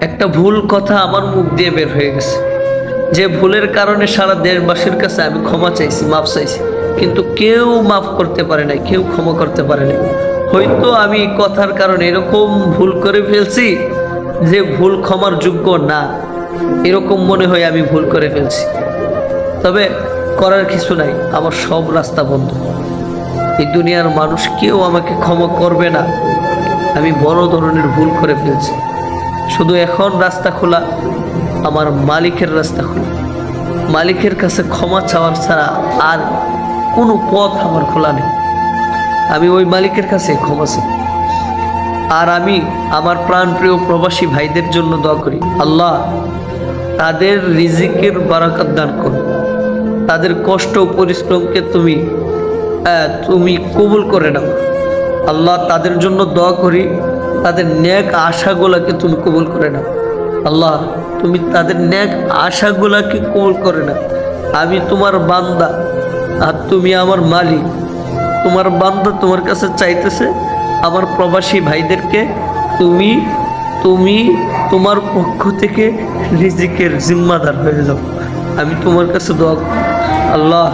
একটা ভুল কথা আমার মুখ দিয়ে বের হয়ে গেছে। যে ভুলের কারণে সারা দেশবাসীর কাছে আমি ক্ষমা চাইছি, মাফ চাইছি। কিন্তু কেউ মাফ করতে পারে নাই, কেউ ক্ষমা করতে পারে নাই। হয়তো আমি কথার কারণে এরকম ভুল করে ফেলছি যে ভুল ক্ষমার যোগ্য না। এরকম মনে হয় আমি ভুল করে ফেলছি। তবে করার কিছু নাই, আমার সব রাস্তা বন্ধ। এই দুনিয়ার মানুষ কেউ আমাকে ক্ষমা করবে না। আমি বড় ধরনের ভুল করে ফেলছি। শুধু এখন রাস্তা খোলা, আমার মালিকের রাস্তা খোলা। মালিকের কাছে ক্ষমা চাওয়ার ছাড়া আর কোনো পথ আমার খোলা নেই। আমি ওই মালিকের কাছে ক্ষমা চাই। আর আমি আমার প্রাণপ্রিয় প্রবাসী ভাইদের জন্য দোয়া করি, আল্লাহ, তাদের রিজিকের বারাকাত দান করুন তাদের কষ্ট পরিশ্রমকে তুমি তুমি কবুল করে নাও। আল্লাহ, তাদের জন্য দোয়া করি তাদের ন্যাক আশাগুলাকে তুমি কবুল করে নাও। আল্লাহ, তুমি তাদের ন্যাক আশাগুলাকে কবুল করে নাও। আমি তোমার বান্দা আর তুমি আমার মালিক। তোমার বান্দা তোমার কাছে চাইতেছে, আমার প্রবাসী ভাইদেরকে তুমি তুমি তোমার পক্ষ থেকে রিজিকের জিম্মাদার হয়ে যাও। আমি তোমার কাছে দোয়া আল্লাহ।